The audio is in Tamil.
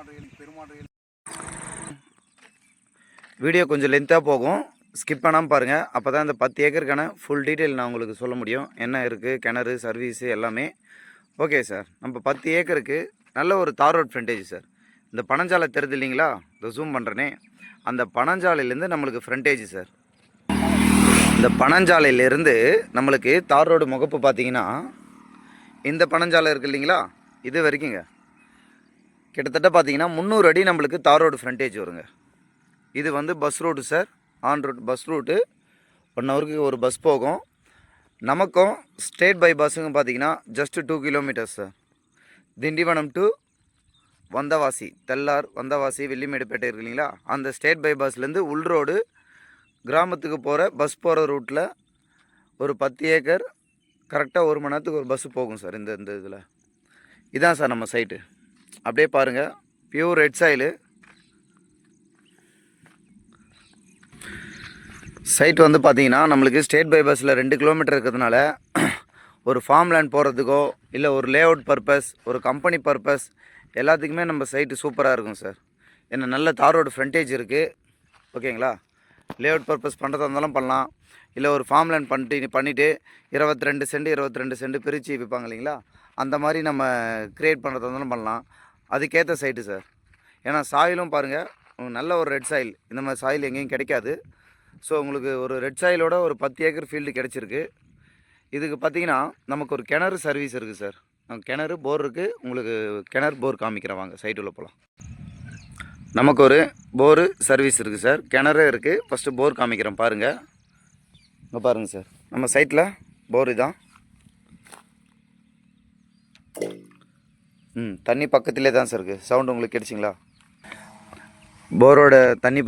பெருமாடுகள் பெருமாடுகள் வீடியோ கொஞ்சம் லென்த்தாக போகும். ஸ்கிப் பண்ணாமல் பாருங்கள் அப்போ தான் இந்த பத்து ஏக்கருக்கான ஃபுல் டீட்டெயில் நான் உங்களுக்கு சொல்ல முடியும். என்ன இருக்குது கிணறு சர்வீஸு எல்லாமே. ஓகே சார் நம்ம பத்து ஏக்கருக்கு நல்ல ஒரு தார் ரோட் ஃப்ரண்டேஜ் சார் இந்த பனஞ்சாலை தெரியுது இல்லைங்களா? இந்த ஜூம் பண்ணுறேனே அந்த பனஞ்சாலையிலேருந்து நம்மளுக்கு ஃப்ரண்டேஜ் சார் இந்த பனஞ்சாலையிலேருந்து நம்மளுக்கு தார் ரோடு முகப்பு பார்த்தீங்கன்னா இந்த பனஞ்சாலை இருக்குது இல்லைங்களா? இது வரைக்குங்க கிட்டத்தட்ட பார்த்தீங்கன்னா முந்நூறு அடி நம்மளுக்கு தார் ரோடு ஃப்ரண்டேஜ் வருங்க. இது வந்து bus route sir on route bus route one ஹவருக்கு ஒரு பஸ் போகும். நமக்கும் ஸ்டேட் பை பஸ்ஸுங்க பார்த்தீங்கன்னா just two kilometres sir Tindivanam to Vandavasi Tellar Vandavasi Vellimedupettai இருக்கு இல்லைங்களா? அந்த ஸ்டேட் பை பஸ்லேருந்து உள் ரோடு கிராமத்துக்கு போகிற பஸ் போகிற ரூட்டில் ஒரு பத்து ஏக்கர் கரெக்டாக ஒரு மணி நேரத்துக்கு ஒரு பஸ்ஸு போகும் சார் இந்த இந்த இதில். இதான் சார் நம்ம சைட்டு அப்படியே பாருங்கள் பியூர் ரெட் சாயிலு சைட் வந்து பார்த்தீங்கன்னா நம்மளுக்கு ஸ்டேட் பை பஸ்ஸில் ரெண்டு கிலோமீட்டர் இருக்கிறதுனால ஒரு ஃபார்ம் லேண்ட் போகிறதுக்கோ இல்லை ஒரு லே அவுட் பர்பஸ் ஒரு கம்பெனி பர்பஸ் எல்லாத்துக்குமே நம்ம சைட்டு சூப்பராக இருக்கும் சார் ஏன்னா நல்ல தார் ரோடு ஃப்ரண்டேஜ் இருக்குது ஓகேங்களா? லே அவுட் பர்பஸ் பண்ணுறதா இருந்தாலும் பண்ணலாம். இல்லை ஒரு ஃபார்ம் லேண்ட் பண்ணிட்டு பண்ணிவிட்டு இருபத்தி ரெண்டு சென்ட் இருபத்தி ரெண்டு சென்ட் பிரித்து விற்பாங்க இல்லைங்களா? அந்த மாதிரி நம்ம க்ரியேட் பண்ணுறதா இருந்தாலும் பண்ணலாம். அதுக்கேற்ற சைட்டு சார் ஏன்னா சாயிலும் பாருங்கள் நல்ல ஒரு ரெட் சாயில் இந்த மாதிரி சாயில் எங்கேயும் கிடைக்காது. ஸோ உங்களுக்கு ஒரு ரெட் சாயிலோட ஒரு பத்து ஏக்கர் ஃபீல்டு கிடச்சிருக்கு. இதுக்கு பார்த்தீங்கன்னா நமக்கு ஒரு கிணறு சர்வீஸ் இருக்குது சார் கிணறு போர் இருக்குது உங்களுக்கு கிணறு போர் காமிக்கிறேன். வாங்க சைட்டுள்ள போகலாம் நமக்கு ஒரு போரு சர்வீஸ் இருக்குது சார் கிணறு இருக்குது ஃபஸ்ட்டு போர் காமிக்கிறேன் பாருங்கள் இங்கே பாருங்கள் சார் நம்ம சைட்டில் போர் இதான். ம். தண்ணி பக்கத்திலே தான் சார் இருக்குது சவுண்டு உங்களுக்கு கிடைச்சிங்களா போரோட தண்ணி